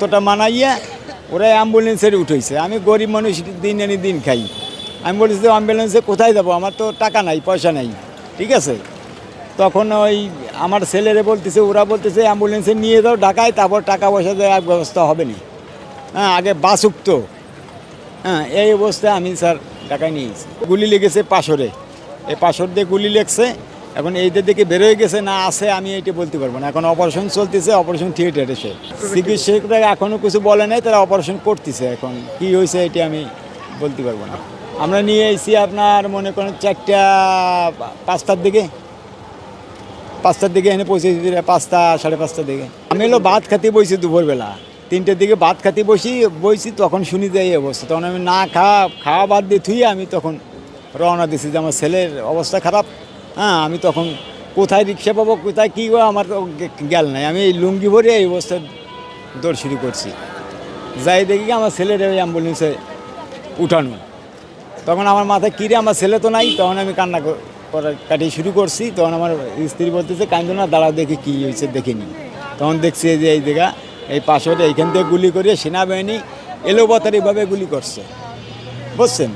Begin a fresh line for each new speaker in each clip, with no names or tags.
রক্তটা মানাইয়া ওরা অ্যাম্বুলেন্সের উঠেছে আমি গরিব মানুষ, দিন আনি দিন খাই। আমি বলেছি অ্যাম্বুলেন্সে কোথায় যাব? আমার তো টাকা নাই, পয়সা নাই। ঠিক আছে? তখন ওই আমার ছেলেরে বলতেছে, ওরা বলতেছে, অ্যাম্বুলেন্সে নিয়ে যাও ঢাকায়, তারপর টাকা পয়সা দেওয়ার ব্যবস্থা হবে না। হ্যাঁ আগে বাস উঠতো। হ্যাঁ এই অবস্থায় আমি, স্যার টাকায় নিয়েছি গুলি লেগেছে পাশরে। এই পাশর দিয়ে গুলি লেগছে। এখন এইদের দিকে বেরোয় গেছে, না আছে, আমি এইটা বলতে পারব না। এখন অপারেশন চলতেছে অপারেশন থিয়েটারে সে। চিকিৎসকরা এখনও কিছু বলে নাই, তারা অপারেশন করতেছে এখন। কি হয়েছে এটা আমি বলতে পারব না। আমরা নিয়ে এসেছি আপনার, মনে করেন, চারটা, পাঁচটার দিকে। পাঁচটার দিকে এনে পৌঁছে পাঁচটা, সাড়ে পাঁচটার দিকে। আমি এলো ভাত খাতে বইছি দুপুরবেলা। তিনটের দিকে ভাত খাতে বসি, বইছি, তখন শুনি যে এই অবস্থা। তখন আমি না খাওয়া খাওয়া বাদ দিয়ে থুই আমি তখন রওনা দিছি যে আমার ছেলের অবস্থা খারাপ। হ্যাঁ আমি তখন কোথায় রিক্সা পাবো, কোথায় কী আমার তো গেল নাই। আমি এই লুঙ্গি ভরে এই অবস্থায় দৌড় শুরু করছি। যাই দেখি আমার ছেলের ওই অ্যাম্বুলেন্সে উঠানো। তখন আমার মাথায় কিরে আমার ছেলে তো নাই? তখন আমি কান্না কর- করা কাটি শুরু করছি। তখন আমার স্ত্রী বলতেছে, কান্দো না দাঁড়া দেখি কী হয়েছে দেখিনি তখন দেখছি যে, এই জায়গা, এই পাশে এইখান থেকে গুলি করে সেনাবাহিনী এলোপাতারিভাবে গুলি করছে। বুঝছেন?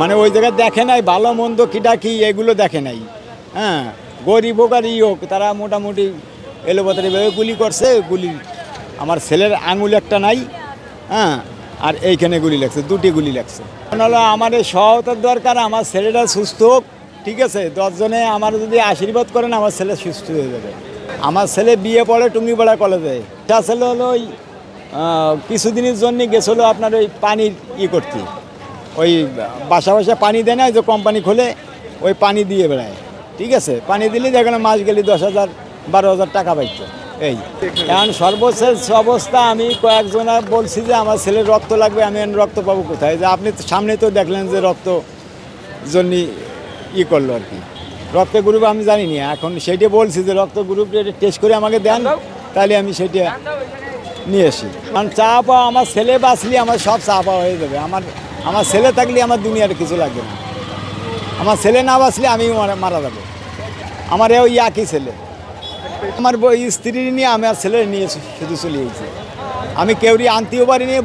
মানে ওই জায়গায় দেখে নাই, ভালো মন্দ কিটা কি এগুলো দেখে নাই। হ্যাঁ গরিব হোক আর ই হোক, তারা মোটামুটি এলোপাতারিভাবে গুলি করছে, গুলি আমার ছেলের আঙুল একটা নাই হ্যাঁ আর এইখানে গুলি লাগছে, দুটি গুলি লাগছে। কারণ হলো আমার এই সহায়তার দরকার, আমার ছেলেটা সুস্থ হোক, ঠিক আছে? দশজনে আমার যদি আশীর্বাদ করেন, আমার ছেলে সুস্থ হয়ে যাবে। আমার ছেলে বিয়ে পড়ে টুঙ্গিপাড়া কলেজে। তা ছেলে হলো ওই কিছুদিনের জন্য গেছিল আপনার ওই পানির ই করতে। ওই বাসা বাসা পানি দেয় না যে কোম্পানি খোলে, ওই পানি দিয়ে বেড়ায়। ঠিক আছে? পানি দিলে যেখানে মাস গেলে দশ হাজার, বারো হাজার টাকা পাইতো। এই, এখন সর্বশেষ অবস্থা, আমি কয়েকজনা বলছি যে আমার ছেলের রক্ত লাগবে, আমি এখন রক্ত পাবো কোথায়? যে আপনি সামনে তো দেখলেন যে রক্ত জন্য ই করল আর কি। রক্ত গ্রুপ আমি জানি না এখন সেইটা বলছি যে রক্ত গ্রুপ টেস্ট করে আমাকে দেন, তাহলে আমি সেইটা নিয়ে আসি। কারণ চা পাওয়া, আমার ছেলে বাঁচলে আমার সব চা পাওয়া হয়ে যাবে। আমার আমার ছেলে থাকলে আমার দুনিয়ার কিছু লাগবে না। আমার ছেলে না বাঁচলে আমি মারা- যাব। আমার ওই একই ছেলে। আমার স্ত্রী নিয়ে আমি আর ছেলে নিয়ে শুধু চলে গেছি আমি কেউরি আনতেও পারিনি